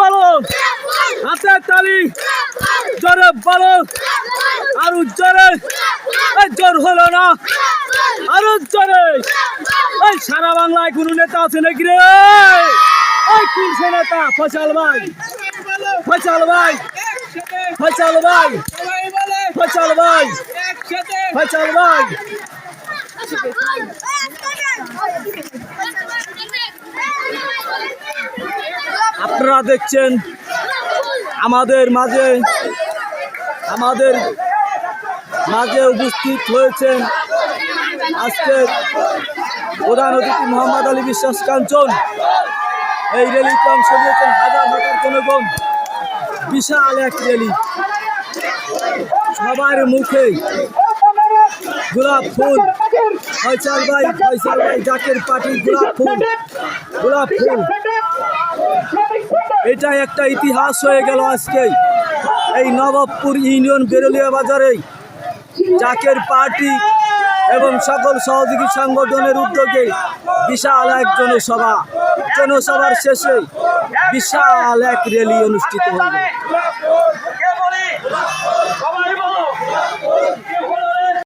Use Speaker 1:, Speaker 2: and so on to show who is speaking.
Speaker 1: বলো হাতে তালি, জোরে বলো আরও জোরে। জোর হলো না। আরও জোরে। এই সারা বাংলায় কোনো নেতা আছে নাকি রে? ওই কোন সে নেতা? ফসল ভাই। ফসল ভাই। ফসল ভাই। ফসল ভাই। ফসল ভাই। আপনারা দেখছেন আমাদের মাঝে আমাদের মাঝে উপস্থিত হয়েছেন আজকে প্রধান অতিথি মোহাম্মদ আলী বিশ্বাস কাঞ্চন। এই র্যালিতে অংশ নিয়েছেন হাজার হাজার জনগণ। বিশাল এক র্যালি সবার মুখে গোলাপ ফুল। ফয়সাল ভাই ফয়সাল ভাই জাকের পার্টির গোলাপ ফুল। গোলাপ ফুল। এটা একটা ইতিহাস হয়ে গেল আজকে এই নবাবপুর ইউনিয়ন বেরলিয়া বাজারে জাকের পার্টি এবং সকল সহযোগী সংগঠনের উদ্যোগে বিশাল এক জনসভা জনসভার শেষে বিশাল এক র্যালি অনুষ্ঠিত হবে